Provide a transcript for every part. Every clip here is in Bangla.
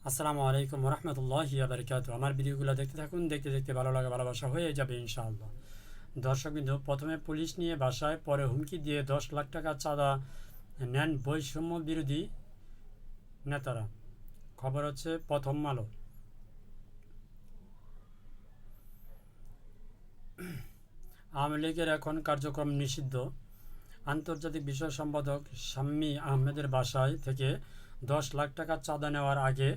আসসালামু আলাইকুম রহমতুল্লাহি বারকাত আমার ভিডিওগুলো দেখতে থাকুন দেখতে দেখতে ভালো লাগা ভালোবাসা হয়ে যাবে ইনশাআল্লাহ দর্শকবিন্দু প্রথমে পুলিশ নিয়ে বাসায় পরে হুমকি দিয়ে দশ লাখ টাকা চাঁদা নেন বৈষম্য বিরোধী নেতারা খবর হচ্ছে প্রথম আলো আওয়ামী লীগের এখন কার্যক্রম নিষিদ্ধ আন্তর্জাতিক বিষয় সম্পাদক শাম্মী আহমেদের বাসায় থেকে দশ লাখ টাকা চাঁদা নেওয়ার আগে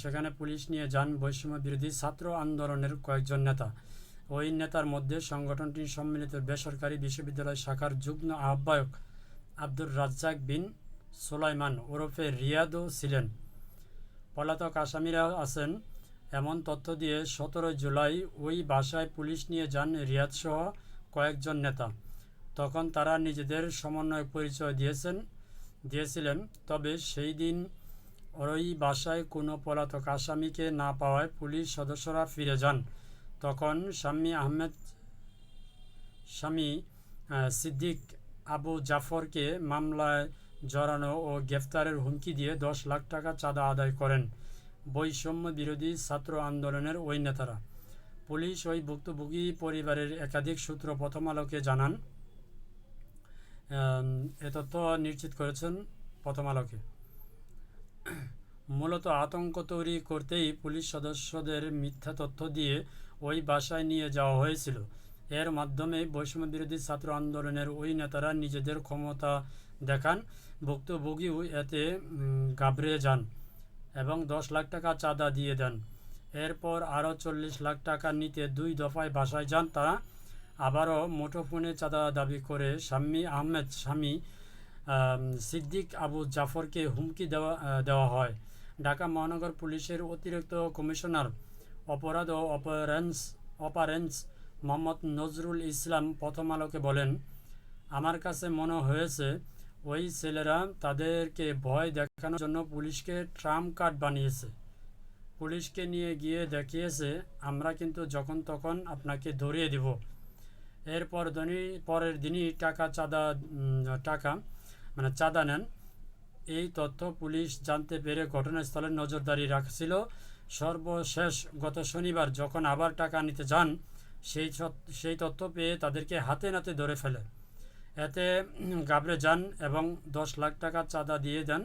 সেখানে পুলিশ নিয়ে যান বৈষম্য বিরোধী ছাত্র আন্দোলনের কয়েকজন নেতা। ওই নেতার মধ্যে সংগঠনটির সম্মিলিত বেসরকারি বিশ্ববিদ্যালয় শাখার যুগ্ম আহ্বায়ক আব্দুর রাজ্জাক বিন সোলাইমান ওরফে রিয়াদও ছিলেন। পলাতক আসামিরা আছেন। এমন তথ্য দিয়ে সতেরো জুলাই ওই বাসায় পুলিশ নিয়ে যান রিয়াদসহ কয়েকজন নেতা। তখন তারা নিজেদের সমন্বয় পরিচয় দিয়েছেন। দিয়েছিলেন। তবে সেই দিন ওই বাসায় কোনো পলাতক আসামিকে না পাওয়ায় পুলিশ সদস্যরা ফিরে যান। তখন শাম্মী আহমেদ স্বামী সিদ্দিক আবু জাফরকে মামলায় জড়ানো ও গ্রেফতারের হুমকি দিয়ে দশ লাখ টাকা চাঁদা আদায় করেন বৈষম্য বিরোধী ছাত্র আন্দোলনের ওই নেতারা। পুলিশ ওই ভুক্তভোগী পরিবারের একাধিক সূত্র প্রথম আলোকে জানান এ তথ্য নিশ্চিত করেছেন প্রথম আলোকে। মূলত আতঙ্ক তৈরি করতেই পুলিশ সদস্যদের মিথ্যা তথ্য দিয়ে ওই বাসায় নিয়ে যাওয়া হয়েছিল। এর মাধ্যমে বৈষম্য বিরোধী ছাত্র আন্দোলনের ওই নেতারা নিজেদের ক্ষমতা দেখান, ভুক্তভোগীও এতে ঘাবড়ে যান এবং দশ লাখ টাকা চাঁদা দিয়ে দেন। এরপর আরও চল্লিশ লাখ টাকা নিতে দুই দফায় বাসায় যান তারা। আবারও মুঠোফোনে চাঁদা দাবি করে শাম্মী আহমেদ, স্বামী সিদ্দিক আবু জাফরকে হুমকি দেওয়া দেওয়া হয়। ঢাকা মহানগর পুলিশের অতিরিক্ত কমিশনার অপরাধ ও অপারেন্স অপারেন্স মোহাম্মদ নজরুল ইসলাম প্রথম আলোকে বলেন, আমার কাছে মনে হয়েছে, ওই ছেলেরা তাদেরকে ভয় দেখানোর জন্য পুলিশকে ট্রাম্প কার্ড বানিয়েছে। পুলিশকে নিয়ে গিয়ে দেখিয়েছে, আমরা কিন্তু যখন তখন আপনাকে ধরিয়ে দিব। এরপর দিনই পরের দিনই টাকা চাঁদা টাকা মানে চাঁদা নেন। এই তথ্য পুলিশ জানতে পেরে ঘটনাস্থলে নজরদারি রাখছিল। সর্বশেষ গত শনিবার যখন আবার টাকা নিতে যান, সেই সেই তথ্য পেয়ে তাদেরকে হাতে নাতে ধরে ফেলে। এতে ঘাবড়ে যান এবং দশ লাখ টাকা চাঁদা দিয়ে দেন।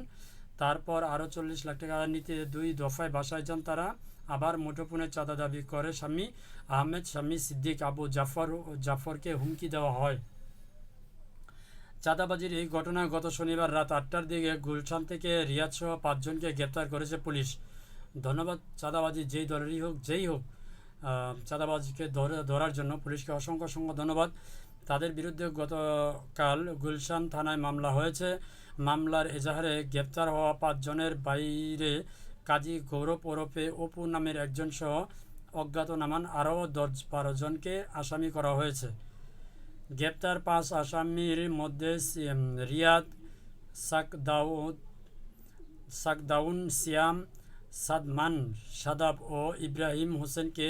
তারপর আরও চল্লিশ লাখ টাকা নিতে দুই দফায় বাসায় যান তারা। আবার মুঠোফোনে চাঁদা দাবি করে স্বামী আহমেদ, স্বামী সিদ্দিক, আবু জাফর জাফরকে হুমকি দেওয়া হয়। চাঁদাবাজির এই ঘটনায় গত শনিবার রাত আটটার দিকে গুলশান থেকে রিয়াদ সহ পাঁচজনকে গ্রেপ্তার করেছে পুলিশ। ধন্যবাদ, চাঁদাবাজি যেই দলেরই হোক, যেই হোক চাঁদাবাজিকে ধরে, ধরার জন্য পুলিশকে অসংখ্য অসংখ্য ধন্যবাদ। তাদের বিরুদ্ধে গতকাল গুলশান থানায় মামলা হয়েছে। মামলার এজাহারে গ্রেপ্তার হওয়া পাঁচজনের বাইরে কাজী গৌরব ওরফে অপু নামের একজন সহ অজ্ঞাতনামান আরও দশ বারো জনকে আসামি করা হয়েছে। গ্রেপ্তার পাঁচ আসামির মধ্যে রিয়াদ, সাকদাউদ, সাকদাউন, সিয়াম, সাদমান, সাদাব ও ইব্রাহিম হোসেনকে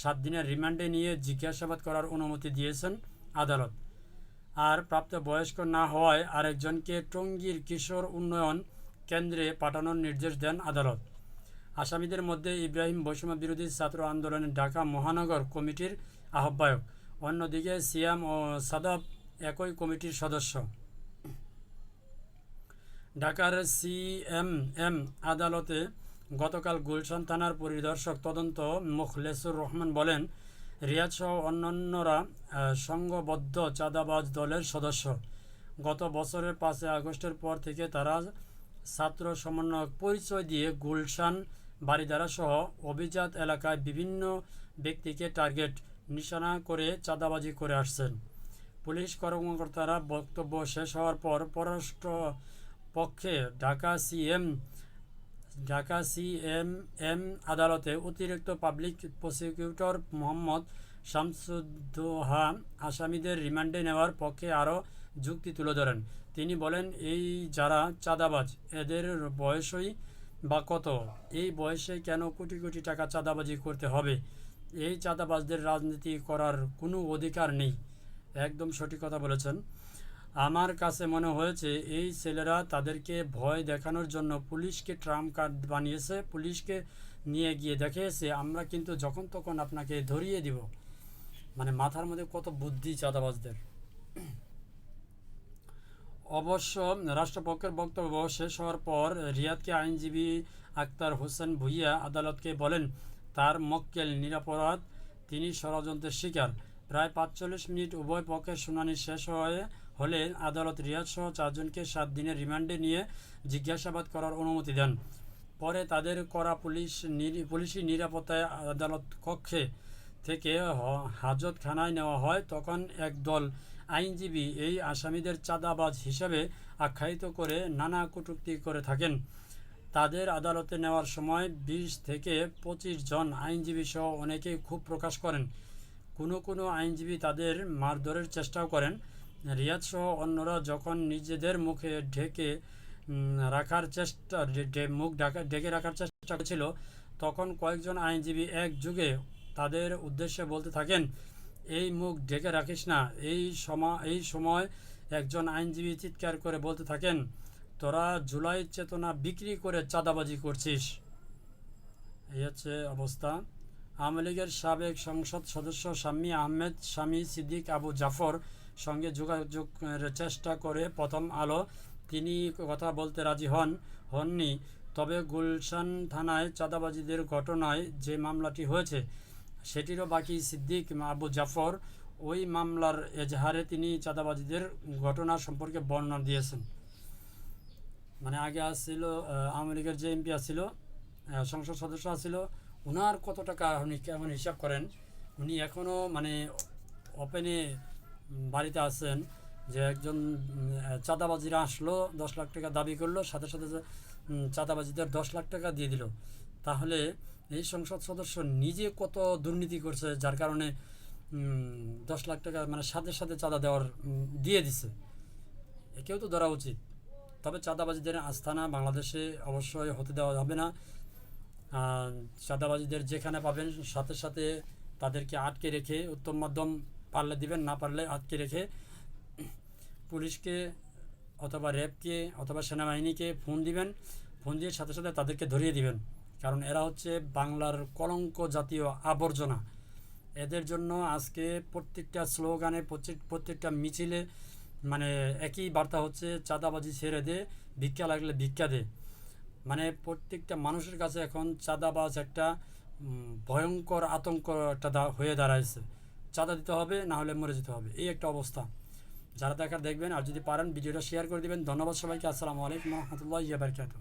সাত দিনের রিমান্ডে নিয়ে জিজ্ঞাসাবাদ করার অনুমতি দিয়েছেন আদালত। আর প্রাপ্তবয়স্ক না হওয়ায় আরেকজনকে টঙ্গীর কিশোর উন্নয়ন কেন্দ্রে পাঠানোর নির্দেশ দেন আদালত। আসামিদের মধ্যে ইব্রাহিম বৈষম্য বিরোধী ছাত্র আন্দোলনের ঢাকা মহানগর কমিটির আহ্বায়ক, অন্যদিকে সিয়াম ও সাদাব একই কমিটির সদস্য। ঢাকার সিএমএম আদালতে গতকাল গুলশান থানার পরিদর্শক তদন্ত মুখলেসুর রহমান বলেন রিয়াদ সহ অন্যান্যরা সংঘবদ্ধ চাঁদাবাজ দলের সদস্য। গত বছরের পাঁচই আগস্টের পর থেকে তারা ছাত্র সমন্বয়ক পরিচয় দিয়ে গুলশান বাড়িধারা সহ অভিজাত এলাকায় বিভিন্ন ব্যক্তিকে টার্গেট, নিশানা করে চাঁদাবাজি করে আসছেন। পুলিশ কর্মকর্তারা বক্তব্য শেষ হওয়ার পর পররাষ্ট্র পক্ষে Dhaka CM Dhaka CM M আদালতে অতিরিক্ত পাবলিক প্রসিকিউটর মোহাম্মদ শামসুদ্দোহা আসামিদের রিমান্ডে নেওয়ার পক্ষে আরও যুক্তি তুলে ধরেন। তিনি বলেন, এই যারা চাঁদাবাজ, এদের বয়সই বা কত? এই বয়সে কেন কোটি কোটি টাকা চাঁদাবাজি করতে হবে? এই চাঁদাবাজদের রাজনীতি করার কোনো অধিকার নেই। একদম সঠিক কথা বলেছেন। আমার কাছে মনে হয়েছে, এই ছেলেরা তাদেরকে ভয় দেখানোর জন্য পুলিশকে ট্রাম্প কার্ড বানিয়েছে, পুলিশকে নিয়ে গিয়ে দেখিয়েছে, আমরা কিন্তু যখন তখন আপনাকে ধরিয়ে দিব। মানে মাথার মধ্যে কত বুদ্ধি চাঁদাবাজদের। অবশ্য রাষ্ট্রপক্ষের বক্তব্য শেষ হওয়ার পর রিয়াদকে আইনজীবী আক্তার হোসেন ভুইয়া আদালতকে বলেন, তার মক্কেল নিরাপরাধ, তিনি ষড়যন্ত্রের শিকার। প্রায় পাঁচচল্লিশ মিনিট উভয় পক্ষের শুনানি শেষ হয়ে হলে আদালত রিয়াদ সহ চারজনকে সাত দিনের রিমান্ডে নিয়ে জিজ্ঞাসাবাদ করার অনুমতি দেন। পরে তাদের করা পুলিশ পুলিশি নিরাপত্তায় আদালত কক্ষে থেকে হাজতখানায় নেওয়া হয়, তখন একদল আইনজীবী এই আসামিদের চাঁদাবাজ হিসাবে আখ্যায়িত করে নানা কটূক্তি করে থাকেন। তাদের আদালতে নেওয়ার সময় বিশ থেকে পঁচিশ জন আইনজীবী সহ অনেকেই ক্ষোভ প্রকাশ করেন। কোনো কোনো আইনজীবী তাদের মারধরের চেষ্টাও করেন। রিয়াদ সহ অন্যরা যখন নিজেদের মুখে ঢেকে রাখার চেষ্টা মুখ ঢাকা, ঢেকে রাখার চেষ্টা করেছিল, তখন কয়েকজন আইনজীবী এক যুগে তাদের উদ্দেশ্যে বলতে থাকেন, এই মুখ ঢেকে রাখিস না। এই সময় এই সময় একজন আইনজীবী চিৎকার করে বলতে থাকেন, তোরা জুলাই চেতনা বিক্রি করে চাঁদাবাজি করছিস। এই হচ্ছে অবস্থা। আওয়ামী লীগের সাবেক সংসদ সদস্য শাম্মী আহমেদ, স্বামী সিদ্দিক আবু জাফর সঙ্গে যোগাযোগের চেষ্টা করে প্রথম আলো। তিনি কথা বলতে রাজি হন, হননি। তবে গুলশান থানায় চাঁদাবাজিদের ঘটনায় যে মামলাটি হয়েছে, সেটিরও বাকি সিদ্দিক আবু জাফর। ওই মামলার এজাহারে তিনি চাঁদাবাজিদের ঘটনা সম্পর্কে বর্ণনা দিয়েছেন। মানে আগে আসছিল আওয়ামী লীগের যে এমপি আসছিল সংসদ সদস্য আসছিল ওনার কত টাকা উনি কেমন হিসাব করেন? উনি এখনও মানে ওপেনে বাড়িতে আছেন যে একজন চাঁদাবাজিরা আসলো দশ লাখ টাকা দাবি করল সাথে সাথে যে, চাঁদাবাজিদের দশ লাখ টাকা দিয়ে দিল। তাহলে এই সংসদ সদস্য নিজে কত দুর্নীতি করছে যার কারণে দশ লাখ টাকা মানে সাথে সাথে চাঁদা দেওয়ার দিয়ে দিছে? একেও তো ধরা উচিত। তবে চাঁদাবাজিদের আস্থানা বাংলাদেশে অবশ্যই হতে দেওয়া যাবে না। চাঁদাবাজিদের যেখানে পাবেন সাথে সাথে তাদেরকে আটকে রেখে উত্তম মাধ্যম পারলে দিবেন, না পারলে আটকে রেখে পুলিশকে অথবা র্যাবকে অথবা সেনাবাহিনীকে ফোন দিবেন। ফোন দিয়ে সাথে সাথে তাদেরকে ধরিয়ে দিবেন। কারণ এরা হচ্ছে বাংলার কলঙ্ক জাতীয় আবর্জনা। এদের জন্য আজকে প্রত্যেকটা স্লোগানে, প্রত্যেক- প্রত্যেকটা মিছিলে মানে একই বার্তা হচ্ছে, চাঁদাবাজি ছেড়ে দে, ভিক্ষা লাগলে ভিক্ষা দে। মানে প্রত্যেকটা মানুষের কাছে এখন চাঁদাবাজ একটা ভয়ঙ্কর আতঙ্ক একটা হয়ে দাঁড়াইছে। চাঁদা দিতে হবে, না হলে মরে যেতে হবে। এই একটা অবস্থা। যারা দেখার দেখবেন আর যদি পারেন, ভিডিওটা শেয়ার করে দেবেন। ধন্যবাদ সবাইকে। আসসালামু আলাইকুম রহমতুল্লাহ বারকাতুহ।